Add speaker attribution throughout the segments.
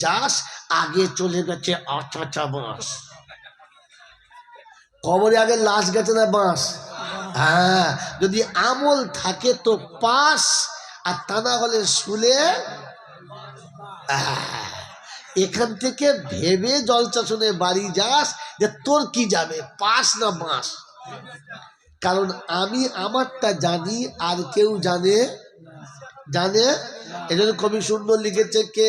Speaker 1: চাষ আগে চলে গেছে আচাচা বাঁশ। কবরে আগে লাশ গেছে না বাঁশ? হ্যাঁ যদি আমল থাকে তো পাস আর তা না হলে শুলে আহ, এখান থেকে ভেবে জলচা শুনে বাড়ি যাস যে তোর কি যাবে পাস না বাঁশ? কারণ আমি আমারটা জানি আর কেউ জানে জানে? এই জন্য কবি সুন্দর লিখেছে কে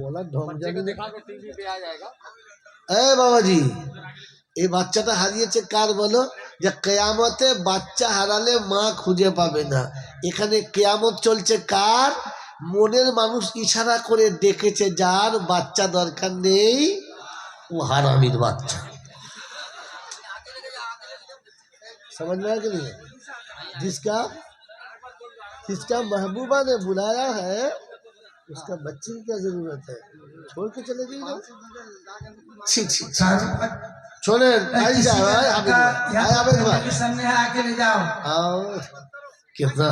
Speaker 1: বলার ঢং জানি না এ বাবাজি এই বাচ্চাটা হারিয়েছে কার বলো যে কেয়ামতে বাচ্চা হারালে মা খুঁজে পাবে না এখানে কেয়ামত চলছে কার মনের মানুষ ইশারা করে ডেকেছে যার বাচ্চা দরকার নেই ও হারামির বাচ্চা समझ में आया कि नहीं जिसका जिसका महबूबा ने बुलाया है उसका बच्चे की क्या ज़रूरत है? छोड़ के चले जाइए छोड़े जाओ। कितना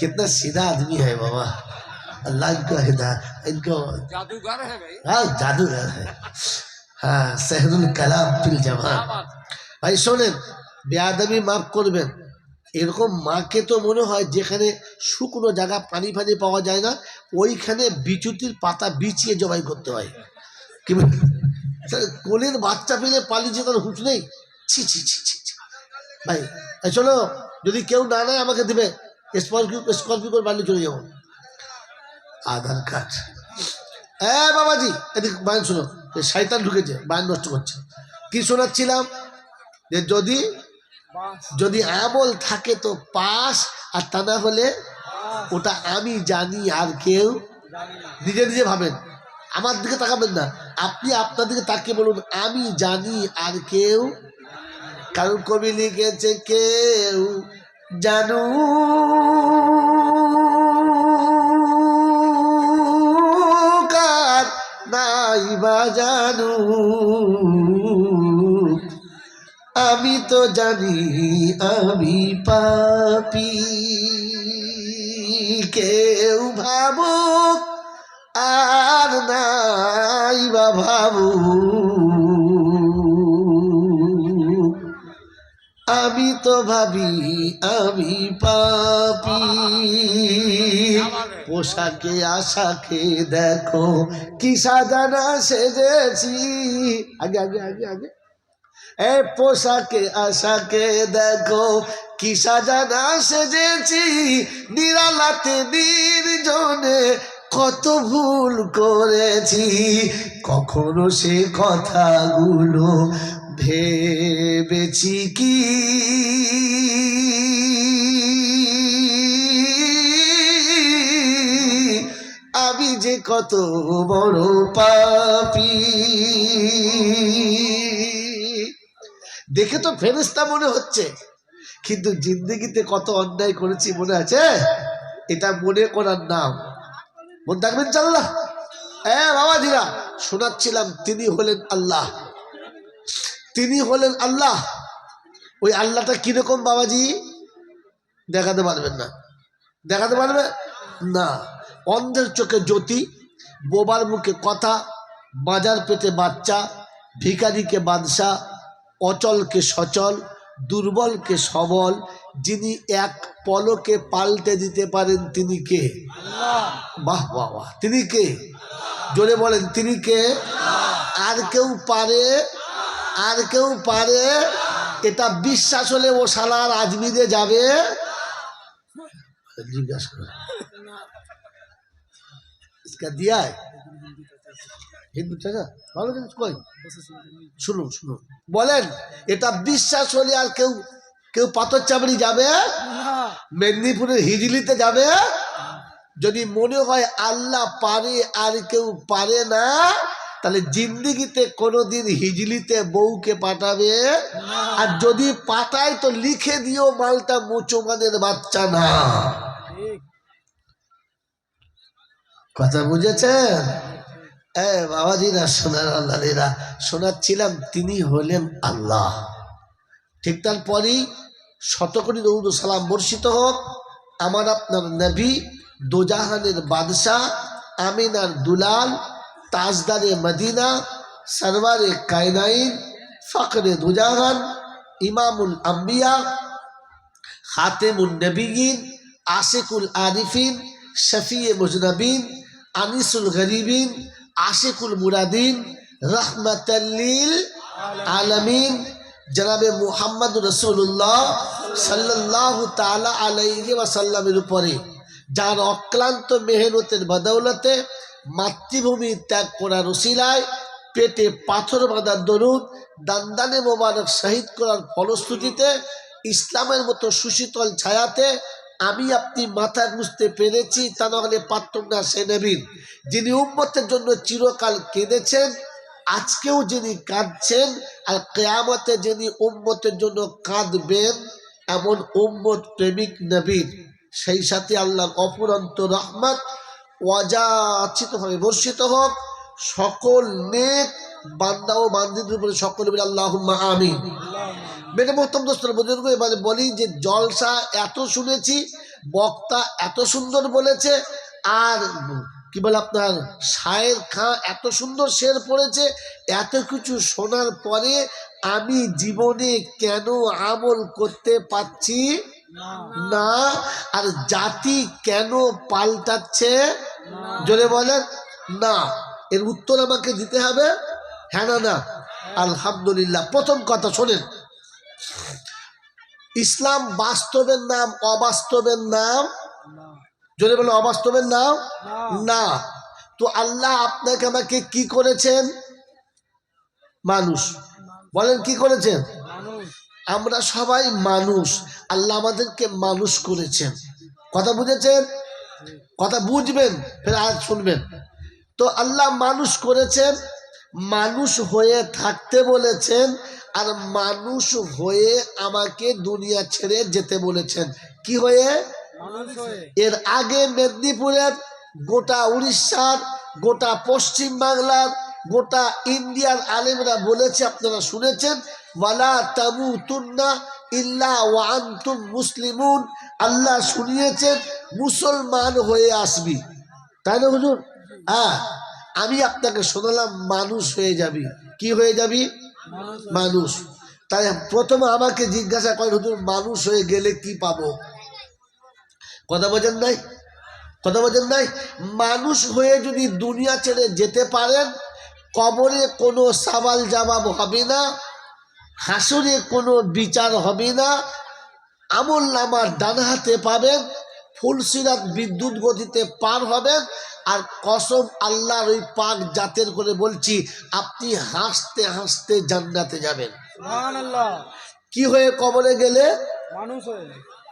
Speaker 1: कितना सीधा आदमी है बाबा। अल्लाह इनको हिदायत इनको
Speaker 2: जादूगर है भाई।
Speaker 1: हाँ जादूगर है। हाँ सहरुल कलाम फिल जवान। भाई सोने बेआदमी माफ़ कुर्बन এরকম মাকে তো মনে হয় যেখানে শুকনো জায়গা পানি ফানি পাওয়া যায় না, ওইখানে বিচুতির পাতা বিছিয়ে জবাই করতে হয়। কি কোলের বাচ্চা পেলে পালিয়ে যেতে হুঁচ নেই? ছি ছি ছি ছি। ভাই শোনো, যদি কেউ না নেয় আমাকে দেবে। স্করপিও স্করপিও করে বাড়ি চলে যাব। আধার কার্ড। এ, বাবাজি, এদিক বায়ন শোনো। শয়তান ঢুকেছে, বায়ন নষ্ট করছে। কি শোনাচ্ছিলাম? যে যদি যদি আমল থাকে তো পাস, আর তা না হলে ওটা আমি জানি আর কেউ নিজে নিজে ভাবেন। আমার দিকে তাকাবেন না। আপনি আপনার দিকে তাকিয়ে বলুন, আমি জানি আর কেউ। কারণ কবি লিখেছে, কেউ জানু কার নাই বা জানু আমি তো জানি, আমি পাপি। কেউ ভাবুক, আর নাই বা ভাবু আমি তো ভাবি, আমি পাপি। পোশাকে, আশাকে দেখো, কি সাজানা সেজেছি। আগে আগে আগে আগে। এ পোশাকে আশাকে দেখো, কি সাজানা সেজেছি নিরালাতে নির্জনে, কত ভুল করেছি, কখনো সে কথাগুলো ভেবেছি কি? আমি যে কত বড় পাপি দেখে তো ফেরেস্তা মনে হচ্ছে। কিন্তু জিন্দগিতে কত অন্যায় করেছি মনে আছে? এটা মনে করার নাম। মন থাকবেন চাল্লাহ হ্যাঁ বাবাজিরা, শোনাচ্ছিলাম, তিনি হলেন আল্লাহ। তিনি হলেন আল্লাহ। ওই আল্লাহটা কীরকম বাবাজি? দেখাতে পারবেন না। দেখাতে পারবে? না। অন্ধের চোখে জ্যোতি, বোবার মুখে কথা, বাজার পেটে বাচ্চা, ভিখারিকে বাদশা অচলকে সচল, দুর্বলকে সবল, যিনি এক পলকে পাল্টে দিতে পারেন তিনি কে? বাহ বাবা তিনি কে? জোরে বলেন, তিনি কে? আর কেউ পারে, আর কেউ পারে, এটা বিশ্বাস হলে ও সালার আজমিরে যাবে। জিজ্ঞাসা দিয়ায়? হিন্দু চাচা ভালো কই? শুনুন শুনুন। বলেন এটা বিশ্বাস হলে আর কেউ কেউ পাথর চাবড়ি যাবে? মেদিনীপুরের হিজলিতে যাবে? যদি মনে হয় আল্লাহ পারে আর কেউ পারে না তাহলে জিন্দিগিতে কোনোদিন হিজলিতে বউকে পাঠাবে? আর যদি পাঠায় তো লিখে দিও মালটা মুচমানের বাচ্চা না। কথা বুঝেছেন? এ বাবাজিরা, সোনার আল্লাহরা শোনাচ্ছিলাম তিনি হলেন আল্লাহ। ঠিক তারপরেই শতকরি রৌদ সালাম বর্ষিত হোক। আমার আপনার নবী দোজাহানের বাদশাহ আমিনার দুলাল, তাজদারে মদিনা, সরওয়ারে কায়নাইন ফকরে দুজাহান, ইমামুল আম্বিয়া হাতেমুল নবীন আশিকুল আরিফিন, শফিয়ে মুজনবিন, আনিসুল গরিবিন আশিকুল মুরাদিন রহমতাল্লিল আলমিন। জনাবে মুহাম্মদ রসুল্লাহ সাল্লাহ তালা আলাইহি ওয়াসাল্লামের উপরে, যার অক্লান্ত মেহনতের বদৌলতে মাতৃভূমি ত্যাগ করার রসিলায় পেটে পাথর বাঁধার দরুন দান্দানে মোবারক শহীদ করার ফলশ্রুতিতে ইসলামের মতো সুশীতল ছায়াতে আমি আপনি মাথা গুঁজতে পেরেছি, তা নাহলে পারতাম না সে নবীর যিনি উম্মতের জন্য চিরকাল কেঁদেছেন, আজকেও যিনি কাঁদছেন, আর কেয়ামতে যিনি উম্মতের জন্য কাঁদবেন, এমন উম্মত প্রেমিক নবীর। সেই সাথে আল্লাহর অপুরন্ত রহমত অযাচিতভাবে বর্ষিত হোক। সকল নেক বান্দা ও বান্দিদের উপরে সকল আল্লাহ আমিন। মেনে মোহতম দোস্তর বুজুর্গ, এবারে বলি যে জলসা এত শুনেছি, বক্তা এত সুন্দর বলেছে, আর কি বলে আপনার, শায়ের খাঁ এত সুন্দর শের পড়েছে, এত কিছু শোনার পরে আমি জীবনে কেন আমল করতে পারছি না? আর জাতি কেন পাল্টাচ্ছে? জোরে বলেন, না। এর উত্তর আমাকে দিতে হবে? হ্যাঁ না না। আলহামদুলিল্লাহ। প্রথম কথা শোনেন। ইসলাম বাস্তবের নাম অবাস্তবের নাম? যদি বলে অবাস্তবের নাম? না। তো আল্লাহ আপনাকে আমাকে কি করেছেন? মানুষ। বলেন কি করেছেন? আমরা সবাই মানুষ। আল্লাহ আমাদেরকে মানুষ করেছেন। কথা বুঝেছেন? কথা বুঝবেন ফের আজ শুনবেন। তো আল্লাহ মানুষ করেছেন মানুষ হয়ে থাকতে বলেছেন আর মানুষ হয়ে আমাকে দুনিয়া ছেড়ে যেতে বলেছেন। কি হয়ে? এর আগে মেদিনীপুরের গোটা উড়িষ্যার গোটা পশ্চিম বাংলার গোটা ইন্ডিয়ার আলেমরা বলেছে আপনারা শুনেছেন ওয়ালা তুন্না ইল্লা ওয়ান্তুম মুসলিমুন। আল্লাহ শুনিয়েছেন মুসলমান হয়ে আসবি। তাই না হুজুর? হ্যাঁ আমি আপনাকে শোনালাম মানুষ হয়ে যাবি। কি হয়ে যাবি? মানুষ। তাই প্রথমে আমাকে জিজ্ঞাসা করেন, হুজুর, মানুষ হয়ে গেলে কি পাবো? কথা বোঝেন নাই? কথা বোঝেন নাই? মানুষ হয়ে যদি দুনিয়া ছেড়ে যেতে পারেন, কবরে কোনো সাবাল জবাব হবে না, হাসুরে কোনো বিচার হবে না, আমল নামার ডান হাতে পাবেন ফুলসিরাত বিদ্যুৎ গতিতে পার হবেন আর কসম আল্লাহর ওই পাক জাতের করে বলছি আপনি হাসতে হাসতে জান্নাতে যাবেন। কি হয়ে কবরে গেলে?
Speaker 2: মানুষ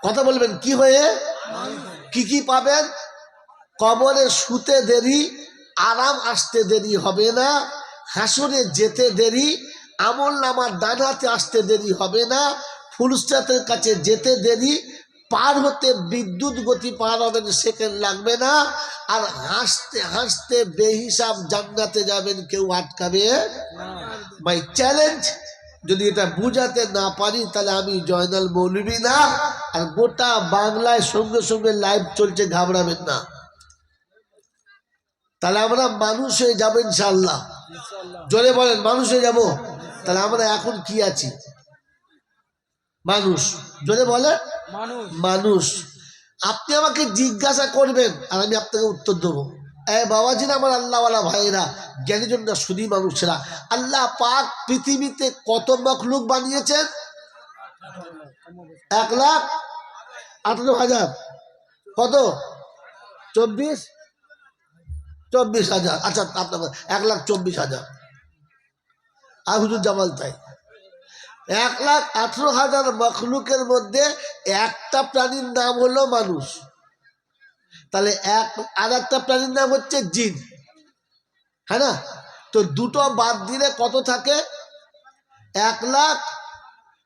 Speaker 1: কথা বলবেন কি হয়ে? কি কি পাবেন? কবরে শুতে দেরি আরাম আসতে দেরি হবে না। হাসুরে যেতে দেরি আমল নামার ডান হাতে আসতে দেরি হবে না। ফুলস্টাতের কাছে যেতে দেরি পার হতে বিদ্যুৎ গতি পার হবেন সেকেন্ড লাগবে না। আর হাসতে হাসতে বেহিসাব জান্নাতে যাবেন, কেউ আটকাবে মাই চ্যালেঞ্জ, যদি এটা বুঝাতে না পারি, তাহলে আমি জয়নাল মৌলবী না। আর গোটা বাংলায় সঙ্গে সঙ্গে লাইভ চলছে, ঘাবড়াবেন না। তাহলে আমরা মানুষ হয়ে যাব ইনশাল্লাহ জোরে বলেন, মানুষ হয়ে যাব? তাহলে আমরা এখন কি আছি? মানুষ। জোরে বলে?
Speaker 2: মানুষ।
Speaker 1: মানুষ। আপনি আমাকে জিজ্ঞাসা করবেন আর আমি আপনাকে উত্তর দেবো। এ বাবাজি আমার আল্লাহওয়ালা ভাইয়েরা জ্ঞানীজনরা শুধুই মানুষেরা। আল্লাহ পাক পৃথিবীতে কত মখলুক বানিয়েছেন? এক লাখ আঠারো হাজার। কত? চব্বিশ? চব্বিশ হাজার। আচ্ছা আপনার এক লাখ চব্বিশ হাজার। আর হুজুর জামাল তাই। এক লাখ আঠেরো হাজার মখলুকের মধ্যে একটা প্রাণীর নাম হলো মানুষ। তাহলে এক, আর একটা প্রাণীর নাম হচ্ছে জিন। হ্যাঁ না? তো দুটো বাদ দিলে কত থাকে? এক লাখ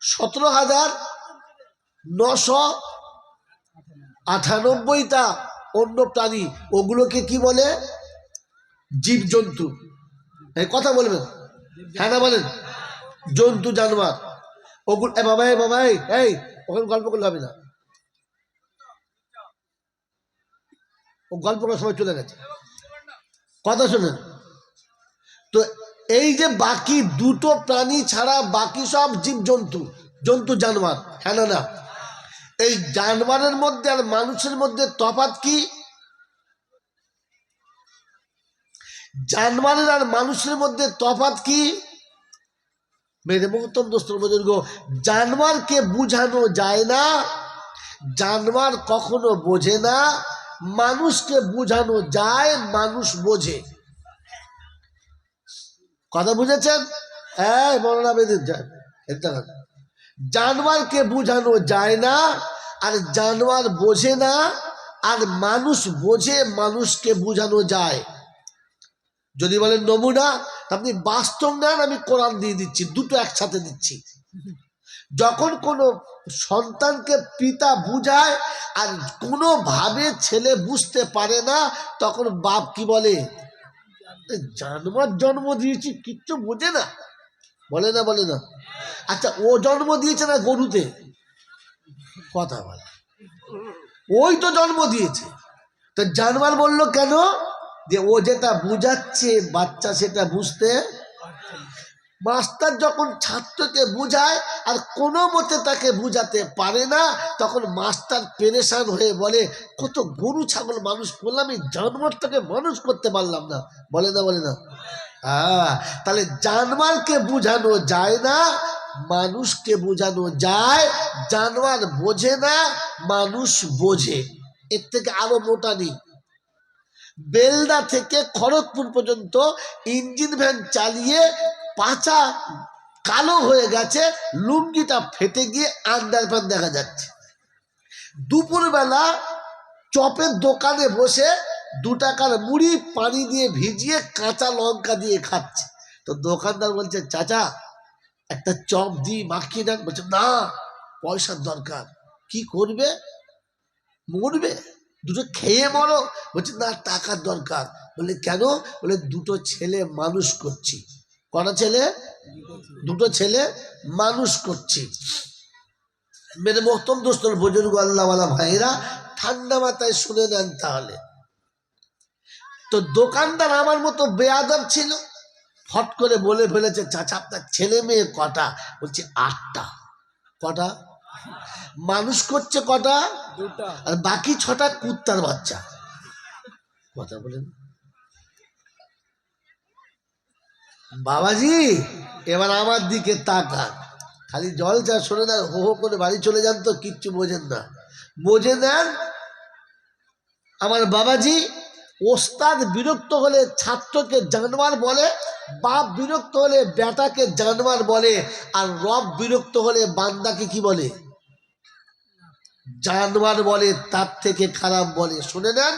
Speaker 1: সতেরো হাজার নশো আটানব্বইটা অন্য প্রাণী। ওগুলোকে কি বলে? জীবজন্তু। এই কথা বলবেন? হ্যাঁ না বলেন? জন্তু, জানোয়ার। ওগুলো এ বাবা এ বাবা এই, ওখানে গল্প করলে হবে না। ও গল্প করার সময় চলে গেছে। কথা শোনেন। তো এই যে বাকি দুটো প্রাণী ছাড়া বাকি সব জীবজন্তু, জন্তু, জানোয়ার হ্যাঁ না এই জানোয়ারের মধ্যে আর মানুষের মধ্যে তফাত কি? জানোয়ারের আর মানুষের মধ্যে তফাৎ কি? মেরে মহত্তম দোস্তর জানোয়ারকে বুঝানো যায় না জানোয়ার কখনো বোঝে না মানুষকে বুঝানো যায় মানুষ বোঝে কথা বুঝেছেন হ্যাঁ যান জানোয়ারকে বুঝানো যায় না আর জানোয়ার বোঝে না আর মানুষ বোঝে মানুষকে বুঝানো যায় যদি বলেন নমুনা আপনি বাস্তব নেন আমি কোরআন দিয়ে দিচ্ছি দুটো একসাথে দিচ্ছি। যখন কোনো সন্তানকে পিতা বুঝায় আর কোনোভাবে ছেলে বুঝতে পারে না তখন বাপ কি বলে? "এ, জানোয়ার জন্ম দিয়েছি কিচ্ছু বোঝে না। বলে না বলে না। আচ্ছা ও জন্ম দিয়েছে না গরুতে? কথা বলে। ওই তো জন্ম দিয়েছে। তো জানোয়ার বলল কেন? যে ও যেটা বুঝাচ্ছে বাচ্চা সেটা বুঝতে মাস্টার যখন ছাত্রকে বুঝায় আর কোনো মতে তাকে বুঝাতে পারে না, তখন মাস্টার পেরেশান হয়ে বলে, কত গরু, ছাগল মানুষ করলাম, এই জানোয়ারটাকে মানুষ করতে পারলাম না। বলে না বলে না। হ্যাঁ তাহলে জানোয়ারকে বুঝানো যায় না, মানুষকে বোঝানো যায়। জানোয়ার বোঝে না, মানুষ বোঝে। এর থেকে আরও মোটা নেই। বেলদা থেকে খড়গপুর পর্যন্ত ইঞ্জিন ভ্যান চালিয়ে পাচা কালো হয়ে গেছে, লুঙ্গিটা ফেটে গিয়ে আন্ডার প্যান্ট দেখা যাচ্ছে। দুপুরবেলা চপের দোকানে বসে দু টাকার মুড়ি পানি দিয়ে ভিজিয়ে কাঁচা লঙ্কা দিয়ে খাচ্ছে। তো দোকানদার বলছে, চাচা, একটা চপ দিয়ে মাখিয়ে দেন। বলছে, না, পয়সার দরকার। কি করবে? মরবে। দুটো খেয়ে মরো। বলছে, না, টাকার দরকার। বলে, কেন? বলে, দুটো ছেলে মানুষ করছি। কটা ছেলে? দুটো ছেলে মানুষ করছি। মেরে মোহতম দোস্তর বুজুর্গ আল্লাহওয়ালা ভাইরা ঠান্ডা মাথায় শুনে নেন তাহলে। তো দোকানদার আমার মতো বেয়াদব ছিল। ফট করে বলে ফেলেছে, চাচা, আপনার ছেলে মেয়ে কটা? বলছে, আটটা। কটা? মানুষ করছে কটা? আর বাকি ছটা কুত্তার বাচ্চা। কথা বলেন। বাবাজি, এবার আমার দিকে তাকান। খালি জল চা শোনে না, হো হো করে বাড়ি চলে যান তো কিচ্ছু বোঝেন না। বোঝে নেন, আমার বাবাজি ওস্তাদ বিরক্ত হলে ছাত্রকে জানোয়ার বলে, বাপ বিরক্ত হলে বেটাকে জানোয়ার বলে, আর রব বিরক্ত হলে বান্দাকে কি বলে? জানোয়ার বলে, তার থেকে খারাপ বলে। শুনে নেন,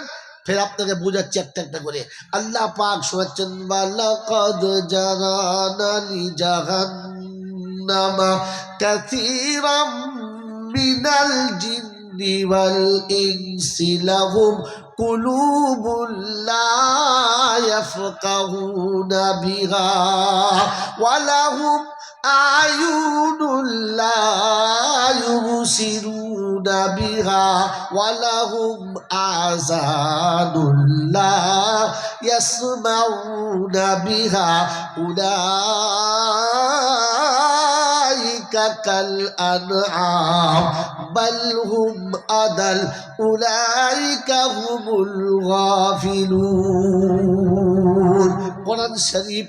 Speaker 1: ফের আপনাকে বোঝাচ্ছি একটা একটা করে। আল্লাহ পাক শোনাচ্ছেন বালাকাদ মিনাল জিন্নি ওয়াল ইনসি লাহুম কুলুবুল লা ইয়াফকাহুনা বিহা ওয়া লাহুম আয়ুনুল লা بها ولهم أعزاد لا يسمعون بها. أولئك كالأنعام بل هم أدل أولئك هم الغافلون. قرآن شريف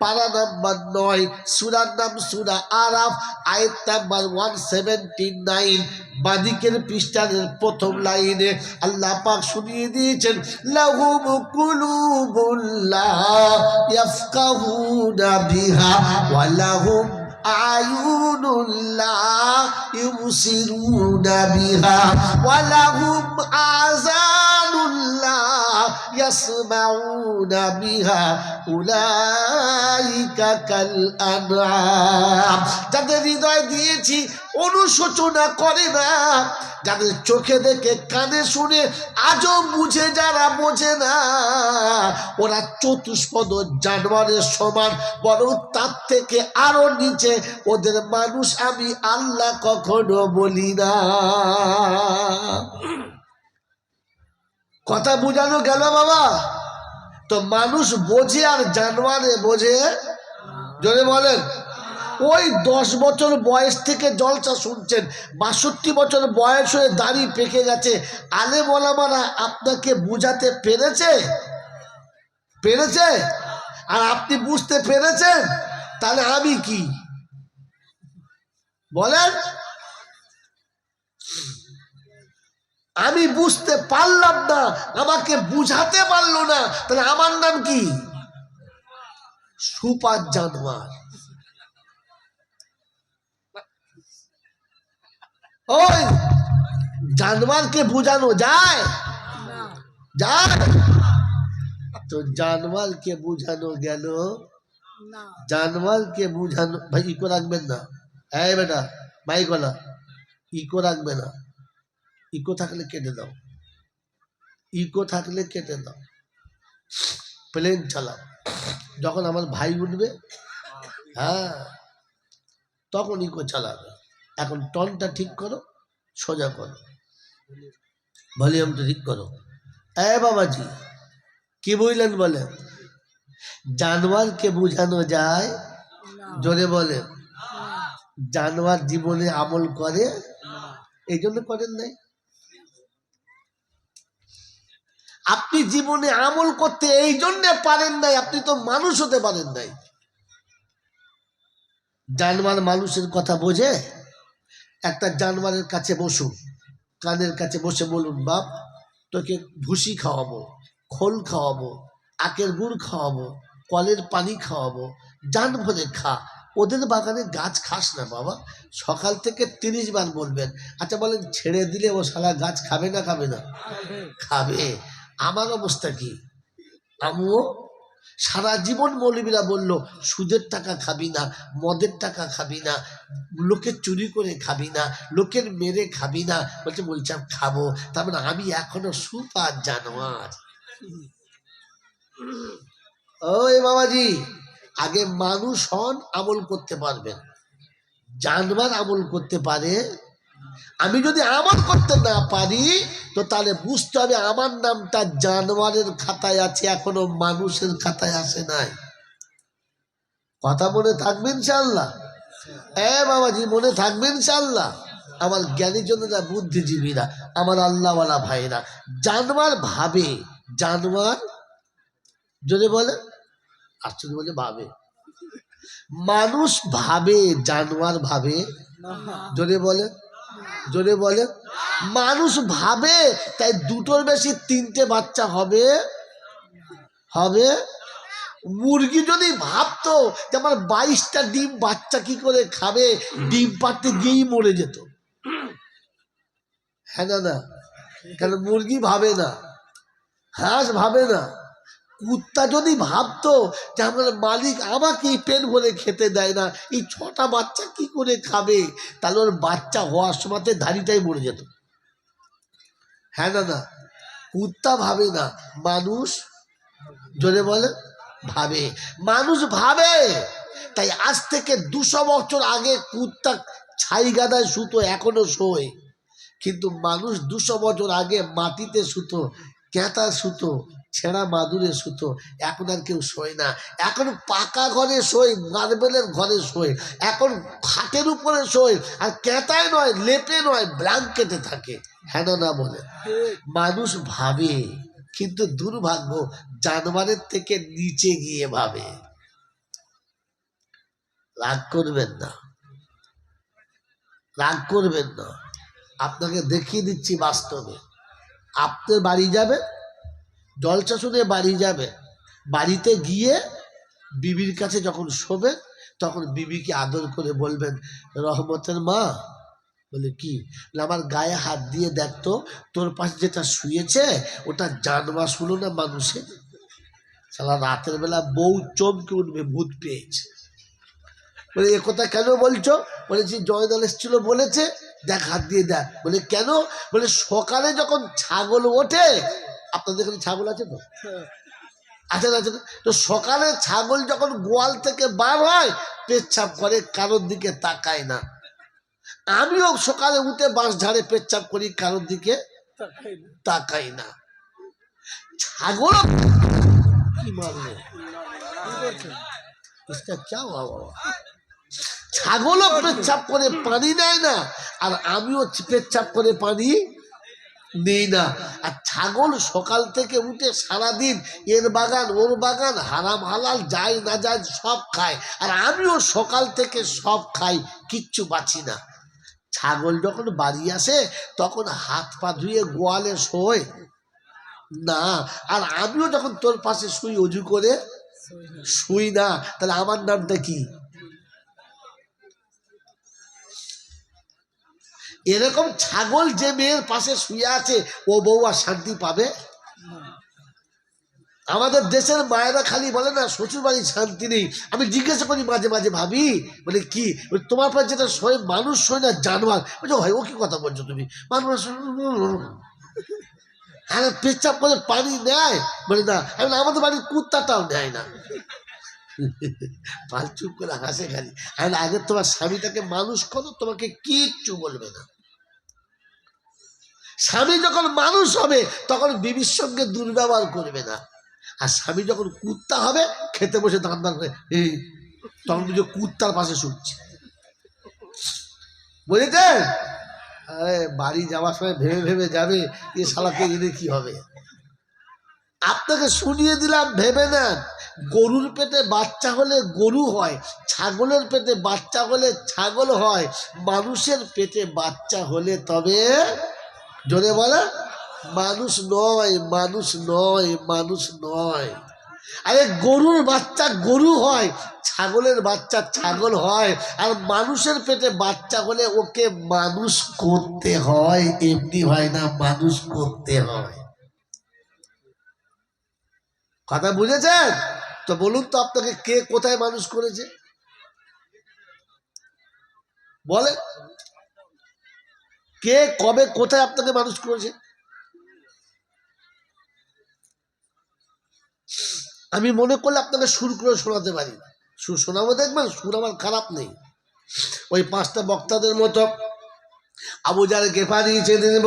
Speaker 1: পারা নাম্বার নয়, সুরার নাম সুরা আরাফ আয়াত নাম্বার ওয়ান সেভেন্টি নাইন বাদিকের পৃষ্ঠানের প্রথম লাইনে আল্লাহ পাক শুনিয়ে দিয়েছেন, লাহুম কুলুবুল্লাহ ইয়াফকাহুনা বিহা আয়ুনুল্লাহ ইউবসিরুনা বিহা ওয়া আযানুল্লাহ বিহা উলাইকা কাল আনআম যাদের হৃদয় দিয়েছি, অনুশোচনা করে না। যাদের চোখে দেখে কানে শুনে আজও বুঝে যারা বোঝে না। ওরা চতুষ্পদ জানোয়ারের সমান, বরং তার থেকে আরও নিচে। ওদের মানুষ আমি আল্লাহ কখনো বলি না। কথা বোঝানো গেল বাবা? তো মানুষ বোঝে আর জানোয়ারে বোঝে। জোরে বলেন। ওই দশ বছর বয়স থেকে জলসা শুনছেন, বাষট্টি বছর বয়স হয়ে দাড়ি পেকে গেছে। আলে বলামারা আপনাকে বুঝাতে পেরেছে? পেরেছে? আর আপনি বুঝতে পেরেছেন? তাহলে আমি কি? বলেন। আমি বুঝতে পারলাম না আমাকে বুঝাতে পারল না তাহলে আমার নাম কি? সুপার জানোয়ার। ওই জানোয়ারকে বুঝানো যায়? যায়? তো জানোয়ারকে বুঝানো গেল। জানোয়ারকে বুঝানো ভাই ইকো রাখবেন না। হ্যাঁ বেটা ভাই মাইকলা ইকো রাখবে না। ইকো থাকলে কেটে দাও। ইকো থাকলে কেটে দাও। প্লেন চালাও। যখন আমার ভাই উঠবে হ্যাঁ তখন ইকো চালাবে। এখন টনটা ঠিক করো সোজা করো। ভলিউমটা ঠিক করো। এ বাবাজি কি বুঝলেন বলেন জানোয়ারকে বোঝানো যায় জোরে বলে। জানোয়ার জীবনে আমল করে এই জন্য করেন নাই। আপনি জীবনে আমল করতে এই জন্যে পারেন নাই, আপনি তো মানুষ হতে পারেন নাই। জানোয়ার মানুষের কথা বোঝে? একটা জানোয়ারের কাছে বসুন, কানের কাছে বসে বলুন, বাপ, তোকে ভুসি খাওয়াবো, খোল খাওয়াবো, আখের গুড় খাওয়াবো, কলের পানি খাওয়াবো জান ভরে খা। ওদের বাগানে গাছ খাস না, বাবা। সকাল থেকে তিরিশ বার বলবেন আচ্ছা বলেন, ছেড়ে দিলে ও শালা গাছ খাবে না খাবে না? খাবে। আমার অবস্থা কি? আমিও সারা জীবন মৌলবীরা বলল, সুদের টাকা খাবি না, মদের টাকা খাবি না লোকের চুরি করে খাবি না, লোকের মেরে খাবি না। বলছে বলছিলাম খাব। তার মানে আমি এখনও সুপার জানোয়ার। ওই বাবাজি, আগে মানুষ হন, আমল করতে পারবেন। জানবার আমল করতে পারে আমি যদি আমল করতে না পারি তো তাহলে বুঝতে হবে আমার নামটা জানোয়ারের খাতায় আছে এখনও মানুষের খাতায় আসে নাই। কথা মনে থাকবেন ইনশাল্লাহ এ বাবাজি মনে থাকবেন ইনশাল্লাহ আমার জ্ঞানী জনেরা বুদ্ধিজীবীরা আমার আল্লাহওয়ালা ভাইরা জানোয়ার ভাবে জানোয়ার যদি বলে আশ্চর্য বলে ভাবে। মানুষ ভাবে জানোয়ার ভাবে যদি বলে জোরে বলে, মানুষ ভাবে, তাই দুটোর বেশি তিনটে বাচ্চা হবে। হবে? মুরগি যদি ভাবতো যে আমার বাইশটা ডিম বাচ্চা কি করে খাবে, ডিম পাড়তে গিয়েই মরে যেত। হ্যাঁ না কেন মুরগি ভাবে না? হাঁস ভাবে না? কুত্তা যদি ভাবতো যে আমার মালিক আমাকে পেন ভরে খেতে দেয় না, এই ছটা বাচ্চা কি করে খাবে? তাহলে ওর বাচ্চা হওয়ার সময়তে দাড়িটাই মরে যেত। হ্যাঁ না না কুত্তা ভাবে না, মানুষ জোরে বলে, ভাবে। মানুষ ভাবে! তাই আজ থেকে দুশো বছর আগে কুত্তা ছাই গাদায় সুতো এখনও শোয়। কিন্তু মানুষ দুশো বছর আগে মাটিতে সুতো ক্যাঁতা শুতো ছেঁড়া মাদুরে সুতো, এখন আর কেউ শোয় না। এখন পাকা ঘরে শোয়, মার্বেলের ঘরে শোয়। এখন খাটের উপরে শোয়, আর ক্যাঁতায় নয়, লেপে নয় ব্ল্যাঙ্কেটে থাকে। হেন না বলে। মানুষ ভাবে, কিন্তু দুর্ভাগ্য, জানোয়ারের থেকে নিচে গিয়ে ভাবে। রাগ করবেন না। রাগ করবেন না। আপনাকে দেখিয়ে দিচ্ছি বাস্তবে। আপনার বাড়ি যাবে? জলসা শুনে বাড়ি যাবে। বাড়িতে গিয়ে বিবির কাছে যখন শোবেন তখন বিবিকে আদর করে বলবেন, রহমতের মা। বলে, কি? আমার গায়ে হাত দিয়ে দেখতো তোর পাশে যেটা শুয়েছে, ওটা জানবা শুনো না মানুষের। সারা রাতের বেলা বউ চমকে উঠবে, ভূত পেয়েছে। বলে, এ কথা কেন বলছো? বলে বলেছি জয়দল এসেছিল, বলেছে, দেখ হাত দিয়ে দেখ। বলে, কেন? বলে, সকালে যখন ছাগল ওঠে আপনাদের এখানে ছাগল আছে তো? হ্যাঁ। আচ্ছা, আচ্ছা আচ্ছা তো সকালে ছাগল যখন গোয়াল থেকে বার হয় পেচ্ছাপ করে কারোর দিকে তাকায় না। আমিও সকালে উঠে বাস ঝাড়ে পেচ্ছাপ করি কারোর দিকে তাকাই না। ছাগল ছাগলও পেচ্ছাপ করে পানি দেয় না আর আমিও পেচ্ছাপ করে পানি নেই না। আর ছাগল সকাল থেকে উঠে সারাদিন এর বাগান ওর বাগান হারাম হালাল যায় না যায় সব খায়। আর আমিও সকাল থেকে সব খাই কিচ্ছু বাঁচি না। ছাগল যখন বাড়ি আসে তখন হাত পা ধুয়ে গোয়ালে শোয়। না আর আমিও যখন তোর পাশে শুই অজু করে শুই না। তাহলে আমার নামটা কি? এরকম ছাগল যে মেয়ের পাশে শুয়ে আছে ও বউ আর শান্তি পাবে? আমাদের দেশের মায়েরা খালি বলে না শ্বশুর বাড়ি শান্তি নেই। আমি জিজ্ঞাসা করি মাঝে মাঝে ভাবি বলে কি? তোমার পাশে যেটা শোয় মানুষ শোয় না জানোয়ার। বলছে ভাই ও কি কথা বলছো তুমি? মানুষ হ্যাঁ পেচ্ছাপ করে পানি নেয় বলে না। আমি আমাদের বাড়ির কুত্তাটাও নেয় না। পাল চুপ করে হাসে খালি। বলি, আগে তোমার স্বামীটাকে মানুষ করো তোমাকে কিচ্ছু বলবে না। স্বামী যখন মানুষ হবে, তখন বিবির সঙ্গে দুর্ব্যবহার করবে না। আর স্বামী যখন কুত্তা হবে, খেতে বসে দান দান করে তখন বুঝে কুত্তার পাশে শুচ্ছে। বুঝেছেন? আরে, বাড়ি যাওয়ার সময় ভেবে ভেবে যাবে, এ শালাকে এনে কি হবে? আপনাকে শুনিয়ে দিলাম, ভেবে নেন। গরুর পেটে বাচ্চা হলে গরু হয়, ছাগলের পেটে বাচ্চা হলে ছাগল হয়। মানুষের পেটে বাচ্চা হলে তবে জোরে বলে, মানুষ নয় মানুষ নয় মানুষ নয়। আরে গরুর বাচ্চা গরু হয়, ছাগলের বাচ্চা ছাগল হয়, আর মানুষের পেটে বাচ্চা হলে ওকে মানুষ করতে হয়, এমনি হয় না, মানুষ করতে হয়। কথা বুঝেছেন? তো বলুন তো আপনাকে কে কোথায় মানুষ করেছে? বলে কে কবে কোথায় আপনাকে মানুষ করেছে? আমি মনে করলে আপনাকে সুর করে শোনাতে পারি সুর শোনাবো দেখবেন, সুর আমার খারাপ নেই। ওই পাঁচটা বক্তাদের মতো। আবু জার গেফারি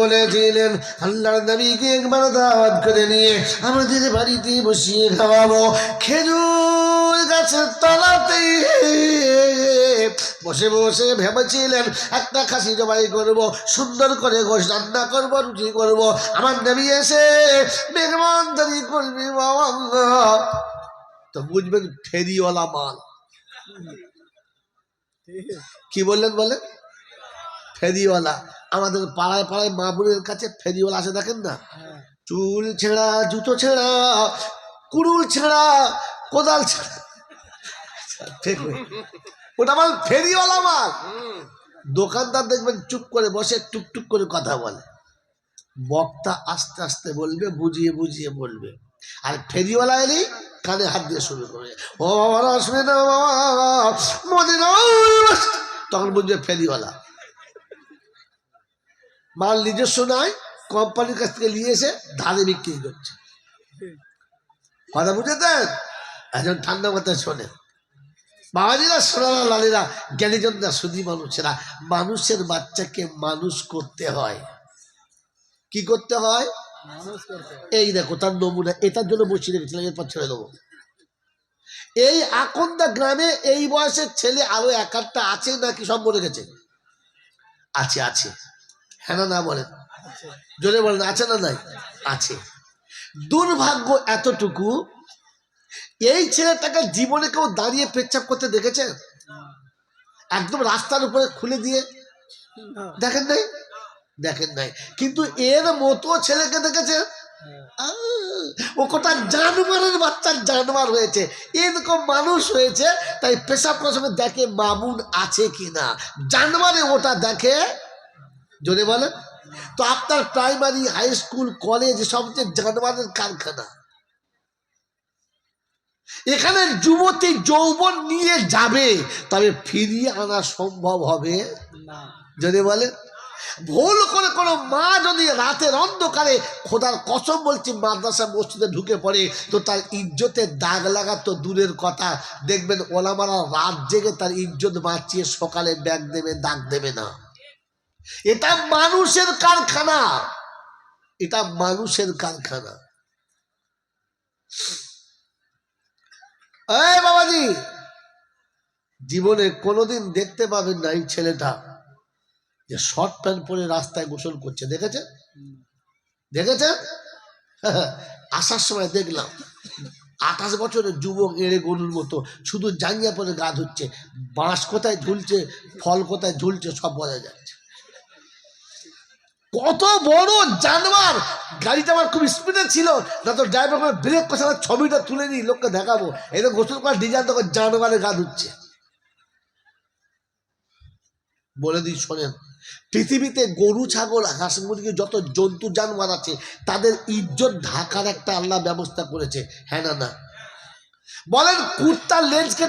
Speaker 1: বলেছিলেন, আল্লাহর নবীকে একবার দাওয়াত করে নিয়ে আমাদের বাড়িতে বসিয়ে খাওয়াবো। খেজুর গাছের তলাতে। বসে বসে ভেবেছিলেন একটা খাসি জবাই করব সুন্দর করে গোশ রান্না করব রুটি করব। আমার নবী এসে মেহমানদারি করবি বাবা তো বুঝবেন ফেরিওয়ালা মাল। কি বললেন বলেন? ফেরিওয়ালা। আমাদের পাড়ায় পাড়ায় মা বোনের কাছে ফেরিওয়ালা আছে দেখেন না? চুল ছেঁড়া জুতো ছেঁড়া কুড়ুল ছেঁড়া কোদাল ছেঁড়া। ঠিক ওটা মাল ফেরিওয়ালা মাল। দোকানদার দেখবেন চুপ করে বসে টুকটুক করে কথা বলে। বক্তা আস্তে আস্তে বলবে বুঝিয়ে বুঝিয়ে বলবে। আর ফেরিওয়ালা এলেই কানে হাত দিয়ে শুরু করবে। ও বাবা শুনে না বাবা মদিনা তখন বুঝবে ফেরিওয়ালা। মাল নিজস্ব নয় কোম্পানির কাছ থেকে নিয়ে এসে ধারে বিক্রি করছে। কথা বুঝেছেন? একজন ঠান্ডা মাথায় শোনে বাবাজিরা সোনারা লালিরা জ্ঞানীজনরা শুধু মানুষেরা মানুষের বাচ্চাকে মানুষ করতে হয়। কি করতে হয়? এই দেখো তার নমুনা এটার জন্য বসিয়ে রেখেছিলাম এরপর ছেড়ে দেবো। এই আকন্দা গ্রামে এই বয়সের ছেলে আরও এক আধটা আছে নাকি সব মরে গেছে? আছে আছে। হ্যাঁ না না বলেন। জোরে বলেন আছে না নাই? আছে। দুর্ভাগ্য এতটুকু এই ছেলেটাকে জীবনে কেউ দাঁড়িয়ে পেচ্ছাপ করতে দেখেছে? একদম রাস্তার উপরে খুলে দিয়ে? দেখেন নাই? দেখেন নাই। কিন্তু এর মতো ছেলেকে দেখেছে? ও কোটা জানোয়ারের বাচ্চার জানোয়ার হয়েছে। এরকম মানুষ হয়েছে, তাই পেশাব সময় দেখে মামুন আছে কি না জানোয়ারে ওটা দেখে? জোরে বলেন। তো আপনার প্রাইমারি হাই স্কুল কলেজ সবচেয়ে জানোয়ারের কারখানা। এখানে যুবতী যৌবন নিয়ে যাবে, তবে ফিরিয়ে আনা সম্ভব হবে যদি বলে, ভুল করে কোনো মা যদি রাতের অন্ধকারে খোদার কসম বলছি মাদ্রাসা মসজিদে ঢুকে পড়ে, তো তার ইজ্জতের দাগ লাগা তো দূরের কথা। দেখবেন ওলামারা রাত জেগে তার ইজ্জত বাঁচিয়ে সকালে ব্যাগ দেবে, দাগ দেবে না। এটা মানুষের কারখানা। এটা মানুষের কারখানা। বাবাজি, জীবনে কোনোদিন দেখতে পাবেন না এই ছেলেটা। যে শর্ট প্যান্ট পরে রাস্তায় গোসল করছে দেখেছে দেখেছে আসার সময় দেখলাম, আঠাশ বছরের যুবক এড়ে গরুর মতো, শুধু জাঙ্গিয়া পরে গা ধুচ্ছে, বাঁশ কোথায় ঝুলছে, ফল কোথায় ঝুলছে, সব বোঝা যাচ্ছে। কত বড় জানোয়ার? গাড়িটা আমার খুব স্পিডে ছিল। না তো ড্রাইভার ব্রেক কষা ছবিটা তুলে নিই লোককে দেখাবো। এটা গোসল করার ডিজাইন তখন জানোয়ারে গা ধুচ্ছে। বলে দিই, শোনেন, পৃথিবীতে গরু, ছাগল, হাঁস, মুরগি, যত জন্তু, জানোয়ার আছে, তাদের ইজ্জত ঢাকার একটা আল্লাহ ব্যবস্থা করেছে। হ্যাঁ না না? বলেন কুত্তার লেন্স কেটে